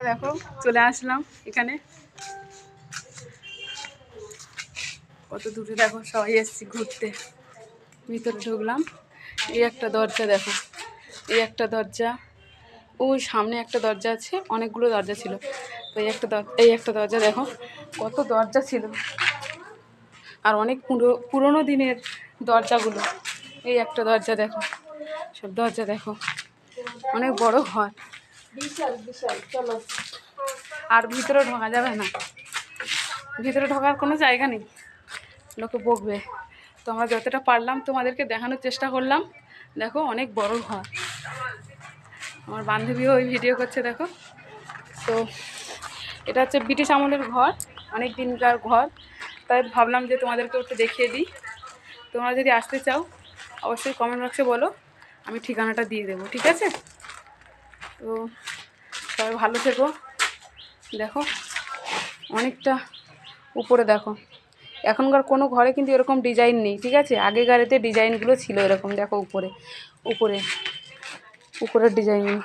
দেখো, চলে আসলাম এখানে। কত দূরে দেখো, সবাই এসছি ঘুরতে। ভিতরে ঢুকলাম। এই একটা দরজা দেখো, এই একটা দরজা। ওই সামনে একটা দরজা আছে, অনেকগুলো দরজা ছিল। তো এই একটা এই একটা দরজা দেখো, কত দরজা ছিল। আর অনেক পুরো, পুরোনো দিনের দরজাগুলো। এই একটা দরজা দেখো, সব দরজা দেখো। অনেক বড় ঘর। বিশাল বিশাল, চলো। আর ভিতরে ঢোকা যাবে না। ভিতরে ঢোকার কোনো জায়গা নেই। লোকে বকবে। তো আমরা যতটা পারলাম তোমাদেরকে দেখানোর চেষ্টা করলাম। দেখো, অনেক বড় ঘর। আমার বান্ধবীও ওই ভিডিও করছে, দেখো। তো, এটা হচ্ছে ব্রিটিশ আমলের ঘর, অনেক দিনকার ঘর। তাই ভাবলাম যে তোমাদেরকে একটু দেখিয়ে দিই। তোমরা যদি আসতে চাও, অবশ্যই কমেন্ট বক্সে বলো। আমি ঠিকানাটা দিয়ে দেবো, ঠিক আছে? তো সবাই ভালো থেকো। দেখো, অনেকটা উপরে দেখো। এখনকার কোনো ঘরে কিন্তু এরকম ডিজাইন নেই, ঠিক আছে? আগেকার এতে ডিজাইনগুলো ছিল এরকম, দেখো উপরে। উপরে, উপরের ডিজাইনগুলো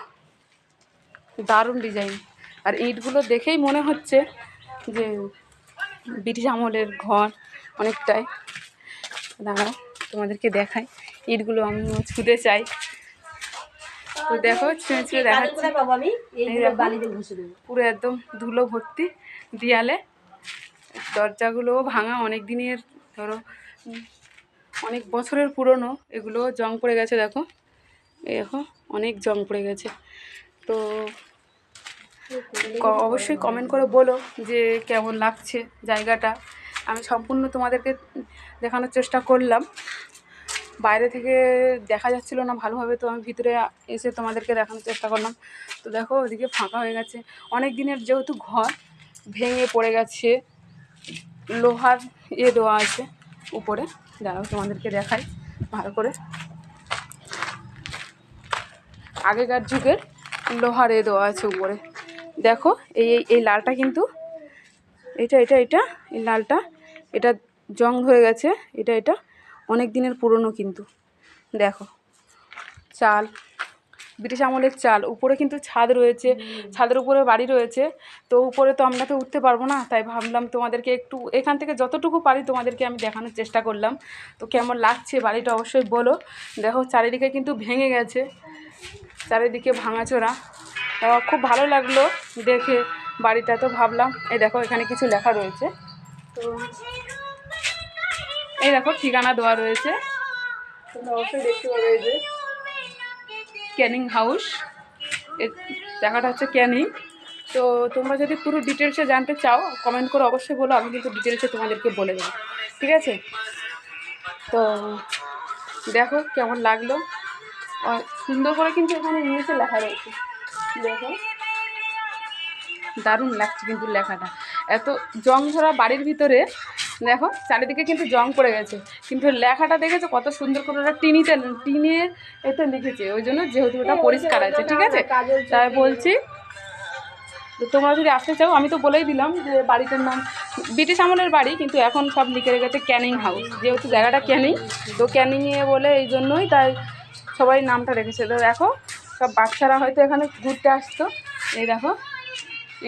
দারুণ ডিজাইন আর ইটগুলো দেখেই মনে হচ্ছে যে ব্রিটিশ আমলের ঘর অনেকটাই। দাঁড়াও, তোমাদেরকে দেখাই। ইটগুলো আমি ছুঁতে চাই। তো দেখো ছুঁয়ে ছুঁয়ে দেখাচ্ছি। পুরো একদম ধুলো ভর্তি দেয়ালে। দরজাগুলোও ভাঙা অনেক দিনের ধরো অনেক বছরের পুরনো এগুলো জং পড়ে গেছে দেখো। এই দেখো অনেক জং পড়ে গেছে। তো অবশ্যই কমেন্ট করে বলো যে কেমন লাগছে জায়গাটা। আমি সম্পূর্ণ তোমাদেরকে দেখানোর চেষ্টা করলাম। বাইরে থেকে দেখা যাচ্ছিল না ভালোভাবে, তো আমি ভিতরে এসে তোমাদেরকে দেখানোর চেষ্টা করলাম। তো দেখো, ওদিকে ফাঁকা হয়ে গেছে। অনেক দিনের যেহেতু ঘর, ভেঙে পড়ে গেছে। লোহার ইয়ে দেওয়া আছে উপরে। দাঁড়াও, তোমাদেরকে দেখাই। ভালো করে। আগেকার যুগের লোহার এ দেওয়া আছে উপরে। দেখো, এই, এই- লালটা কিন্তু, এটা এটা এটা, এই লালটা, এটা জং ধরে গেছে। এটা এটা অনেক দিনের পুরনো কিন্তু। দেখো, চাল, ব্রিটিশ আমলের চাল। উপরে কিন্তু ছাদ রয়েছে, ছাদের উপরে বাড়ি রয়েছে। তো উপরে তো আমরা তো উঠতে পারব না, তাই ভাবলাম তোমাদেরকে একটু, এখান থেকে যতটুকু পারি তোমাদেরকে আমি দেখানোর চেষ্টা করলাম। তো কেমন লাগছে বাড়িটা অবশ্যই বলো। দেখো, চারিদিকে কিন্তু ভেঙে গেছে, চারিদিকে ভাঙাচোরা। খুব ভালো লাগল দেখে বাড়িটা, তো ভাবলাম। এই দেখো, এখানে কিছু লেখা রয়েছে। তো এই দেখো, ঠিকানা দেওয়া রয়েছে। তোমরা অবশ্যই দেখতে ক্যানিং হাউস। এর জায়গাটা হচ্ছে ক্যানিং। তো তোমরা যদি পুরো ডিটেলসে জানতে চাও কমেন্ট করে অবশ্যই বলো, আমি কিন্তু ডিটেলসে তোমাদেরকে বলে দেবো। ঠিক আছে? তো দেখো কেমন লাগল। আর সুন্দর করে কিন্তু এখানে ইংলিশে লেখা রয়েছে। দেখো। দারুণ লাগছে কিন্তু লেখাটা। এত জং ধরা বাড়ির ভিতরে দেখো, চারিদিকে কিন্তু জং পড়ে গেছে। কিন্তু লেখাটা দেখেছ? কত সুন্দর করে ওরা টিনিতে, টিনে এতে লিখেছে। ওই জন্য যেহেতু ওটা পরিষ্কার আছে, ঠিক আছে? তাই বলছি তোমরা যদি আসতে চাও, আমি তো বলেই দিলাম যে বাড়িটার নাম ব্রিটিশ আমলের বাড়ি, কিন্তু এখন সব লিখে রেখেছে ক্যানিং হাউস। যেহেতু জায়গাটা ক্যানিং, তো ক্যানিংয়ে বলে এই জন্যই তাই সবাই নামটা রেখেছে। তো দেখো, সব বাচ্চারা হয়তো এখানে ঘুরতে আসতো। এই দেখো,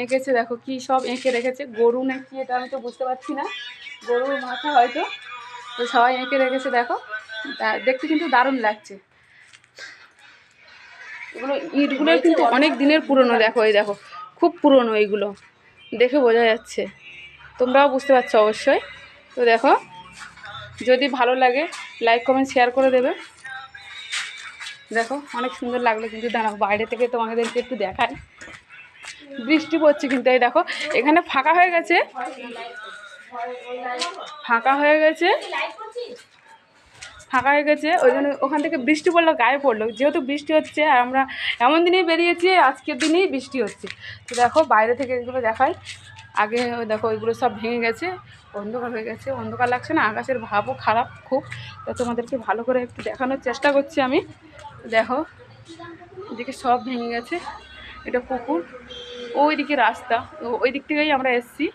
এঁকেছে, দেখো কি সব এঁকে রেখেছে। গরু না কি এটা আমি তো বুঝতে পারছি না। গরুর মাথা হয়তো। তো সবাই এঁকে রেখেছে দেখো। দেখতে কিন্তু দারুণ লাগছে। এগুলো ইটগুলো কিন্তু অনেক দিনের পুরনো দেখো এই দেখো। খুব পুরনো এইগুলো দেখে বোঝা যাচ্ছে। তোমরাও বুঝতে পারছ অবশ্যই। তো দেখো যদি ভালো লাগে লাইক কমেন্ট শেয়ার করে দেবে। দেখো অনেক সুন্দর লাগল কিন্তু। দাঁড়াও বাইরে থেকে তোমাদেরকে একটু দেখায় বৃষ্টি পড়ছে কিন্তু এই দেখো এখানে ফাঁকা হয়ে গেছে। ফাঁকা হয়ে গেছে। ফাঁকা হয়ে গেছে, ওই জন্য ওখান থেকে বৃষ্টি পড়ল, গায়ে পড়ল। যেহেতু বৃষ্টি হচ্ছে, আর আমরা এমন দিনেই বেরিয়েছি, আজকের দিনেই বৃষ্টি হচ্ছে। তো দেখো, বাইরে থেকে এগুলো দেখাই। আগে দেখো, ওইগুলো সব ভেঙে গেছে, অন্ধকার হয়ে গেছে। অন্ধকার লাগছে না, আকাশের ভাবও খারাপ খুব। তো তোমাদেরকে ভালো করে একটু দেখানোর চেষ্টা করছি আমি। দেখো, এদিকে সব ভেঙে গেছে। এটা পুকুর ওই দিকে রাস্তা ওই দিক থেকেই আমরা এসছি।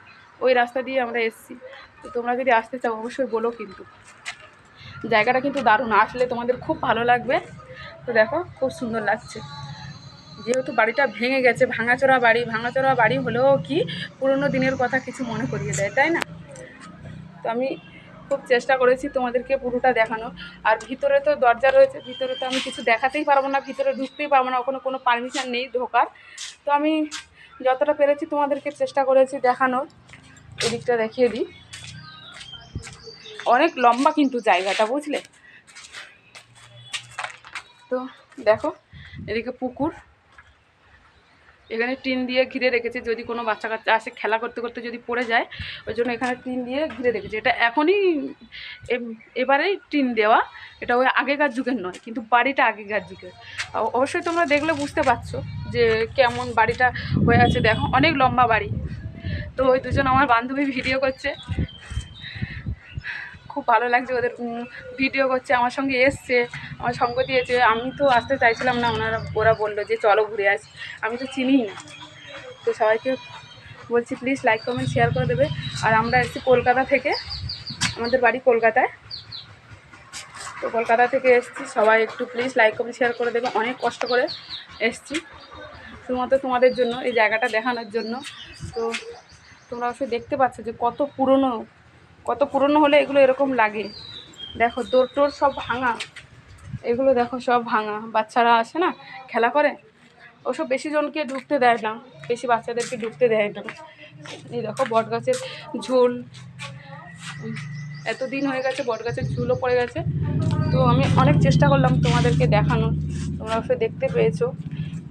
ওই রাস্তা দিয়ে আমরা এসছি। তো তোমরা যদি আসতে চাও, অবশ্যই বলো কিন্তু। জায়গাটা কিন্তু দারুণ। আসলে তোমাদের খুব ভালো লাগবে। তো দেখো, খুব সুন্দর লাগছে। যেহেতু বাড়িটা ভেঙে গেছে, ভাঙাচোরা বাড়ি ভাঙাচোরা বাড়ি হলেও কি পুরনো দিনের কথা কিছু মনে করিয়ে দেয়, তাই না? তো আমি খুব চেষ্টা করেছি তোমাদেরকে পুরোটা দেখানো। আর ভিতরে তো দরজা রয়েছে, ভিতরে তো আমি কিছু দেখাতেই পারব না, ভিতরে ঢুকতেই পারব না, ওখানে কোনো পারমিশন নেই ঢোকার। তো আমি যতটা পেরেছি তোমাদেরকে চেষ্টা করেছি দেখানোর। এদিকটা দেখিয়ে দিই। অনেক লম্বা কিন্তু জায়গাটা, বুঝলে? তো দেখো, এদিকে পুকুর। এখানে টিন দিয়ে ঘিরে রেখেছে, যদি কোনো বাচ্চা কাচ্চা আসে খেলা করতে করতে যদি পড়ে যায়, ওই জন্য এখানে টিন দিয়ে ঘিরে রেখেছে। এটা এখনই এবারেই টিন দেওয়া। এটা ওই আগেকার যুগের নয়, কিন্তু বাড়িটা আগেকার যুগের। অবশ্যই তোমরা দেখলে বুঝতে পারছ যে কেমন বাড়িটা হয়ে আছে। দেখো, অনেক লম্বা বাড়ি। তো ওই দুজন আমার বান্ধবী ভিডিও করছে। খুব ভালো লাগছে ওদের ভিডিও করছে, আমার সঙ্গে এসছে, আমার সঙ্গ দিয়েছে। আমি তো আসতে চাইছিলাম না, ওনারা, ওরা বলল যে চলো ঘুরে আসি। আমি তো চিনিই না। তো সবাইকে বলছি প্লিজ লাইক কমেন্ট শেয়ার করে দেবে। আর আমরা এসেছি কলকাতা থেকে, আমাদের বাড়ি কলকাতায়। তো কলকাতা থেকে এসেছি, সবাই একটু প্লিজ লাইক কমেন্ট শেয়ার করে দেবে। অনেক কষ্ট করে এসেছি। শুধুমাত্র তোমাদের জন্য, এই জায়গাটা দেখানোর জন্য। তো তোমরা অবশ্যই দেখতে পাচ্ছ যে কত পুরনো কত পুরনো হলে এগুলো এরকম লাগে। দেখো, দোর টোর সব ভাঙা। এগুলো দেখো, সব ভাঙা। বাচ্চারা আসে না, খেলা করে? ওসব বেশি জনকে ঢুকতে দেয় না। বেশি বাচ্চাদেরকে ঢুকতে দেয় না। এই দেখো বট গাছের ঝোল। এতদিন হয়ে গেছে বট গাছের ঝুলও পড়ে গেছে। তো আমি অনেক চেষ্টা করলাম তোমাদেরকে দেখানোর। তোমরা অবশ্যই দেখতে পেয়েছ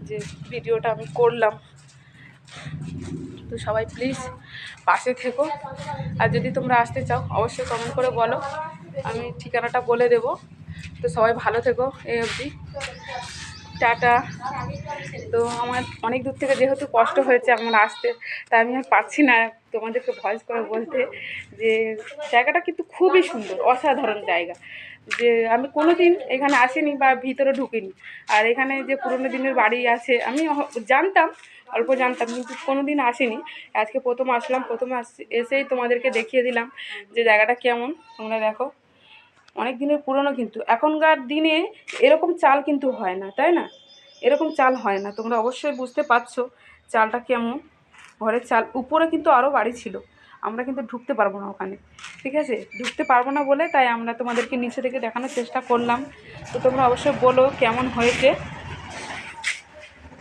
যে ভিডিওটা আমি করলাম। তো সবাই প্লিজ পাশে থেকো। আর যদি তোমরা আসতে চাও, অবশ্যই কমেন্ট করে বলো। আমি ঠিকানাটা বলে দেব। তো সবাই ভালো থেকো এই অবধি। টাটা। তো আমার অনেক দূর থেকে যেহেতু কষ্ট হয়েছে আমার আসতে, তাই আমি আর পারছি না তোমাদেরকে ভয়েস করে বলতে যে জায়গাটা কিন্তু খুবই সুন্দর, অসাধারণ জায়গা। যে আমি কোনো দিন এখানে আসিনি বা ভিতরে ঢুকিনি। আর এখানে যে পুরোনো দিনের বাড়ি আছে, আমি জানতাম, অল্প জানতাম, কিন্তু কোনো দিন আসিনি। আজকে প্রথম আসলাম, প্রথম এসেই তোমাদেরকে দেখিয়ে দিলাম যে জায়গাটা কেমন। তোমরা দেখো, অনেক দিনের পুরনো কিন্তু। এখনকার দিনে এরকম চাল কিন্তু হয় না, তাই না? এরকম চাল হয় না। তোমরা অবশ্যই বুঝতে পারছ চালটা কেমন। ঘরের চাল, উপরে কিন্তু আরও বাড়ি ছিল। আমরা কিন্তু ঢুকতে পারব না ওখানে, ঠিক আছে? ঢুকতে পারব না বলে তাই আমরা তোমাদেরকে নিচে থেকে দেখানোর চেষ্টা করলাম। তো তোমরা অবশ্যই বলো কেমন হয়েছে।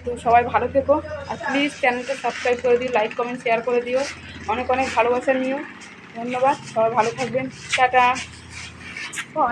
তো সবাই ভালো থেকো। আর প্লিজ চ্যানেলটা সাবস্ক্রাইব করে দিও লাইক কমেন্ট শেয়ার করে দিও। অনেক অনেক ভালোবাসা নিও। ধন্যবাদ। সবাই ভালো থাকবেন। টাটা।